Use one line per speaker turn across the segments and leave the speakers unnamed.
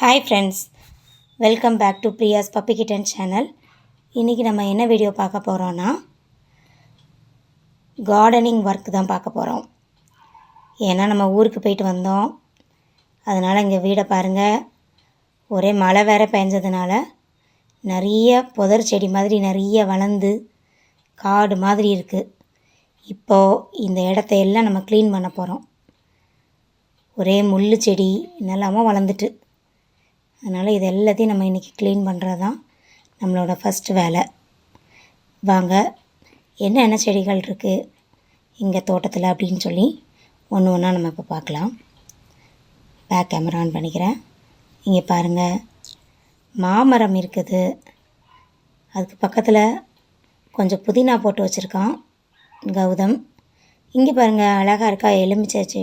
Hi friends welcome back to Priya's puppy kitten channel இன்றைக்கி நம்ம என்ன வீடியோ பார்க்க போகிறோன்னா கார்டனிங் ஒர்க் தான் பார்க்க போகிறோம் ஏன்னா நம்ம ஊருக்கு போயிட்டு வந்தோம். அதனால் இங்கே வீடை பாருங்கள் ஒரே மழை வேற பெஞ்சதுனால நிறைய புதர் செடி மாதிரி நிறைய வளர்ந்து காடு மாதிரி இருக்குது இப்போது இந்த இடத்த எல்லாம் நம்ம க்ளீன் பண்ண போகிறோம் ஒரே முள் செடி என்னெல்லாமோ வளர்ந்துட்டு அதனால் இது எல்லாத்தையும் நம்ம இன்றைக்கி க்ளீன் பண்ணுறது தான் நம்மளோட ஃபஸ்ட்டு வேலை. வாங்க என்னென்ன செடிகள் இருக்குது இங்கே தோட்டத்தில் அப்படின்னு சொல்லி ஒன்று ஒன்றா நம்ம இப்போ பார்க்கலாம். பேக் கேமரா ஆன் பண்ணிக்கிறேன். இங்கே பாருங்கள் மாமரம் இருக்குது. அதுக்கு பக்கத்தில் கொஞ்சம் புதினா போட்டு வச்சுருக்கான் கௌதம். இங்கே பாருங்கள் அழகாக இருக்கா எலுமிச்சை செ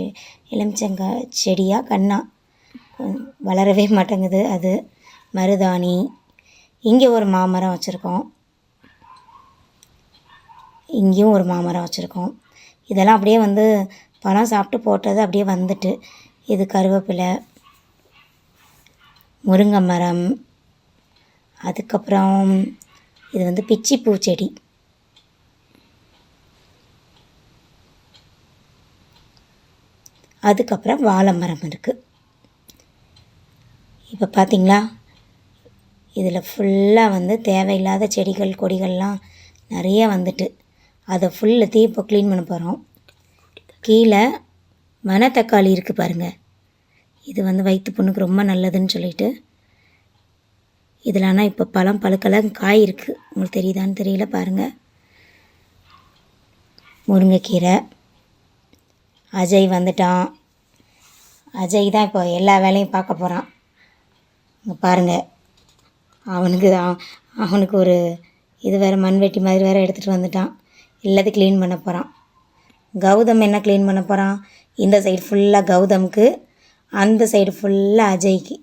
எலுமிச்சங்க செடியாக கண்ணா? வளரவே மாட்டேங்குது அது. மருதாணி. இங்கே ஒரு மாமரம் வச்சுருக்கோம். இங்கேயும் ஒரு மாமரம் வச்சுருக்கோம். இதெல்லாம் அப்படியே வந்து பழம் சாப்பிட்டு போட்டது அப்படியே வந்துட்டு. இது கருவேப்பிலை முருங்கை மரம் அதுக்கப்புறம் இது வந்து பிச்சி பூச்செடி. அதுக்கப்புறம் வாழை மரம் இருக்குது இப்போ பார்த்தீங்களா இதில் ஃபுல்லாக வந்து தேவையில்லாத செடிகள் கொடிகள்லாம் நிறைய வந்துட்டு. அதை ஃபுல்லத்தையும் இப்போ க்ளீன் பண்ண போகிறோம் கீழே மணத்தக்காளி இருக்குது பாருங்கள் இது வந்து வயிற்று புண்ணுக்கு ரொம்ப நல்லதுன்னு சொல்லிட்டு. இதில் ஆனால் இப்போ பழம் பழுக்கெல்லாம் காய் இருக்குது உங்களுக்கு தெரியுதான்னு தெரியல பாருங்கள் முருங்கைக்கீரை. அஜய் வந்துட்டான். அஜய் தான் இப்போ எல்லா வேலையும் பார்க்க போகிறான் பாருங்கள் அவனுக்கு அவ- அவனுக்கு ஒரு இது வேறு மண்வெட்டி மாதிரி வேறு எடுத்துகிட்டு வந்துட்டான். எல்லாத்தையும் க்ளீன் பண்ண போகிறான் கௌதம் என்ன க்ளீன் பண்ண போகிறான் இந்த சைடு ஃபுல்லாக கௌதம்க்கு அந்த சைடு ஃபுல்லாக அஜய்க்கு.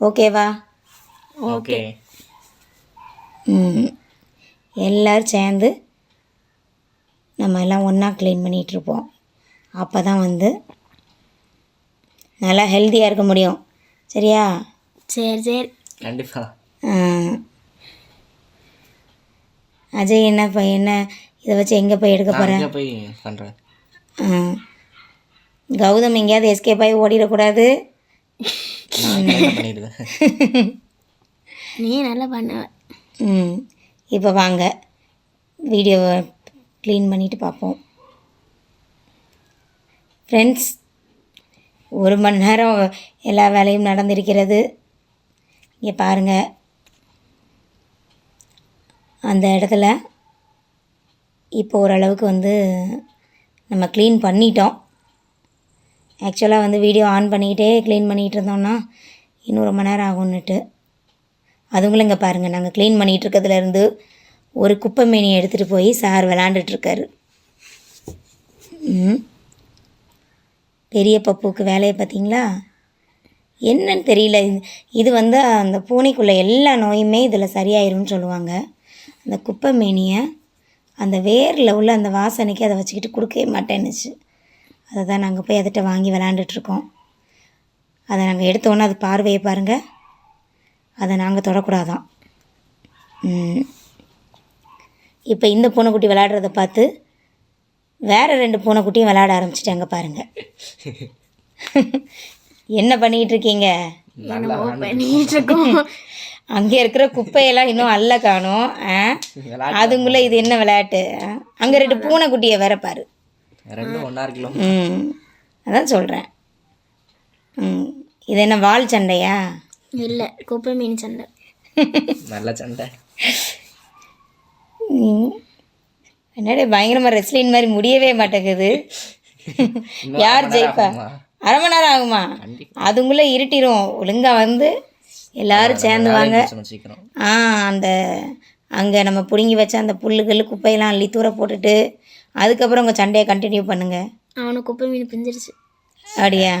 ஓகேவா
ஓகே
ம். எல்லோரும் சேர்ந்து நம்ம எல்லாம் ஒன்றா க்ளீன் பண்ணிகிட்ருப்போம் அப்போ தான் வந்து நல்லா ஹெல்த்தியாக இருக்க முடியும். சரியா?
சரி சரி.
கண்டிப்பா.
ஆ. அஜய் என்ன இப்போ என்ன இதை வச்சு எங்கே போய் எடுக்க
நான்
போகிற
அங்கே போய் பண்ணுறேன்
கௌதம் எங்கேயாவது எஸ்கேப் ஆகி ஓடிடக்கூடாது.
நீ நல்லா பண்ணுவ.
ம். இப்போ வாங்க. வீடியோவை க்ளீன் பண்ணிவிட்டு பார்ப்போம். ஃப்ரெண்ட்ஸ் ஒரு மணி நேரம் எல்லா வேலையும் நடந்திருக்கிறது. இங்கே பாருங்கள் அந்த இடத்துல இப்போ ஓரளவுக்கு வந்து நம்ம க்ளீன் பண்ணிட்டோம். ஆக்சுவலாக வந்து வீடியோ ஆன் பண்ணிக்கிட்டே க்ளீன் பண்ணிகிட்டு இருந்தோம்னா இன்னும் ரொம்ப நேரம் ஆகும்னுட்டு. அதுங்களும் இங்கே பாருங்கள் நாங்கள் க்ளீன் பண்ணிகிட்ருக்கிறதுலேருந்து ஒரு குப்பை மேனியை எடுத்துகிட்டு போய் சார் விளாண்டுட்ருக்காரு பெரிய பப்புவுக்கு வேலையை பார்த்தீங்களா? என்னன்னு தெரியல. இது- இது வந்து அந்த பூனைக்குள்ள எல்லா நோயுமே இதில் சரியாயிரும்னு சொல்லுவாங்க. அந்த குப்பை மேனியை அந்த வேரில் உள்ள அந்த வாசனைக்கு அதை வச்சுக்கிட்டு கொடுக்கவே மாட்டேன்னுச்சு. அதை தான் நாங்கள் போய் அதிட்ட வாங்கி விளாண்டுட்ருக்கோம் அதை நாங்கள் எடுத்தோன்னே அது பார்வையை பாருங்கள் அதை நாங்கள் தொடக்கூடாதான். இப்போ இந்த பூனைக்குட்டி விளையாடுறத பார்த்து வேறு ரெண்டு பூனைக்குட்டியும் விளையாட ஆரம்பிச்சிட்டாங்க பாருங்கள் என்ன பண்ணிகிட்டு இருக்கீங்க
நல்லா
பண்ணிட்டு இருக்கோம்
அங்கே இருக்கிற குப்பையெல்லாம் இன்னும் அல்ல காணும். அதுங்குள்ளே இது என்ன விளையாட்டு? அங்கே ரெண்டு பூனைக்குட்டியை வேற பாரு. ம். அதான் சொல்கிறேன் ம். இது என்ன வால் சண்டையா?
இல்லை குப்பை மீன் சண்டை.
நல்ல சண்டை.
என்னடே பயங்கரமாக ரெஸ்லின் மாதிரி முடியவே மாட்டேங்குது. யார் ஜெயிப்பா? அரை மணி நேரம் ஆகுமா?
கண்டிப்பா.
அதுங்குள்ளே இருட்டிரும். ஒழுங்கா வந்து எல்லாரும் சேர்ந்து வாங்க. ஆ அந்த அங்கே நம்ம பிடுங்கி வச்ச அந்த புல்லுகள் குப்பையெல்லாம் அள்ளி தூர போட்டுட்டு அதுக்கப்புறம் உங்கள் சண்டையை கண்டினியூ பண்ணுங்க.
அவனுக்கு குப்பை மீன் பிஞ்சிருச்சு.
அப்படியா?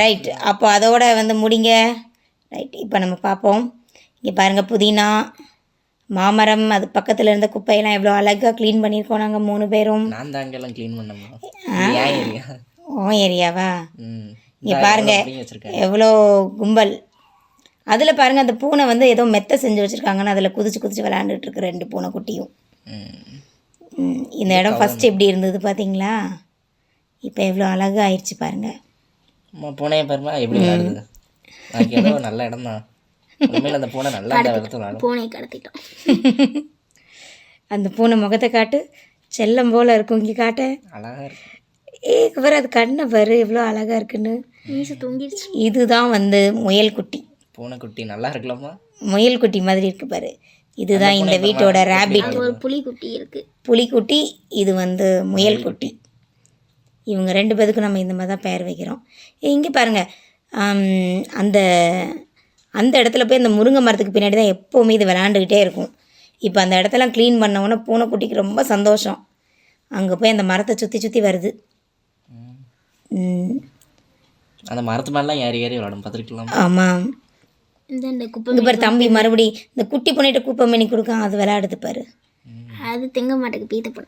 ரைட் அப்போ அதோட வந்து முடிங்க. ரைட் இப்போ நம்ம பார்ப்போம். இங்கே பாருங்கள் புதினா மாமரம் அது பக்கத்தில் இருந்த குப்பையெல்லாம் எவ்வளோ அழகாக க்ளீன் பண்ணியிருக்கோம் நாங்கள் மூணு பேரும்.
நான் தான் அங்கெல்லாம் க்ளீன் பண்ணோம்
ஓ ஏரியாவா?
ம்.
இங்கே பாருங்க எவ்வளோ கும்பல். அதில் பாருங்கள் அந்த பூனை வந்து ஏதோ மெத்த செஞ்சு வச்சுருக்காங்கன்னு அதில் குதிச்சு குதிச்சு விளையாண்டுட்டு இருக்கு ரெண்டு பூனை குட்டியும்.
ம்.
ம், இந்த இடம் ஃபஸ்ட்டு எப்படி இருந்தது பார்த்தீங்களா இப்போ எவ்வளோ அழகாக ஆயிடுச்சு பாருங்கள்
அம்மா பூனையை பாருமா எப்படி நல்ல இடம் தான் அந்த பூனை நல்லா அந்த இடத்துல விளையாடும்
பூனை கடத்திட்டோம்.
அந்த பூனை முகத்தை காட்டு செல்லம் போல் இருக்கும் இங்கே காட்ட.
அழகா இருக்கு.
ஏ பாரு அது கண்ணை பாரு எவ்வளோ அழகாக இருக்குன்னு.
மீசை தொங்கிடுச்சு
இதுதான் வந்து முயல் குட்டி.
பூனைக்குட்டி நல்லா இருக்கலாமா?
முயல் குட்டி மாதிரி இருக்கு பாரு. இதுதான் இந்த வீட்டோட ரேபிட்
ஒரு புலிக்குட்டி இருக்கு.
புலிக்குட்டி இது வந்து முயல் குட்டி. இவங்க ரெண்டு பேருக்கும் நம்ம இந்த மாதிரி தான் பெயர் வைக்கிறோம். இங்கே பாருங்கள் அந்த அந்த இடத்துல போய் அந்த முருங்கை மரத்துக்கு பின்னாடி தான் எப்போவுமே இது விளாண்டுக்கிட்டே இருக்கும். இப்போ அந்த இடத்தெல்லாம் க்ளீன் பண்ண உடனே பூனைக்குட்டிக்கு ரொம்ப சந்தோஷம். அங்கே போய் அந்த மரத்தை சுற்றி சுற்றி வருது.
அந்த மரத்து மேலாம் ஏறி ஏறி விளையாடும் பார்த்துருக்கலாம்
ஆமாம்.
இந்த இந்த குப்பை
பாரு தம்பி மறுபடி இந்த குட்டி பொண்ணிட்ட கூப்பை மணி கொடுக்கான் அது விளையாடுது பாரு.
அது தெங்க மாட்டேக்கு பீத்த போட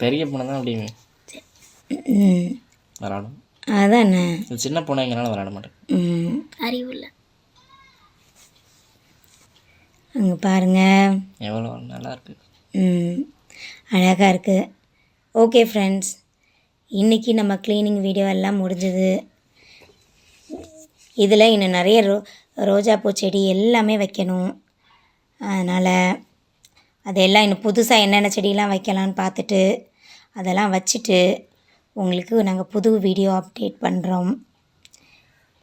பெரிய பூனை தான் அப்படி
ம்.
விளையாடும்
அதானே?
சின்ன பூனைங்கனால விளையாட மாட்டேன்
ம்.
அறிவு இல்லை.
அங்கே பாருங்க.
எவ்வளோ நல்லா இருக்கு.
ம். அழகாக இருக்குது ஓகே ஃப்ரெண்ட்ஸ் இன்றைக்கி நம்ம க்ளீனிங் வீடியோ எல்லாம் முடிஞ்சது. இதில் இன்னும் நிறைய ரோ ரோஜாப்பூ செடி எல்லாமே வைக்கணும். அதனால் அதெல்லாம் இன்னும் புதுசாக என்னென்ன செடியெலாம் வைக்கலான்னு பார்த்துட்டு அதெல்லாம் வச்சுட்டு உங்களுக்கு நாங்கள் புது வீடியோ அப்டேட் பண்ணுறோம்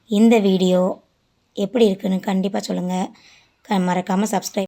இந்த வீடியோ எப்படி இருக்குன்னு கண்டிப்பாக சொல்லுங்கள் மறக்காமல் சப்ஸ்கிரைப்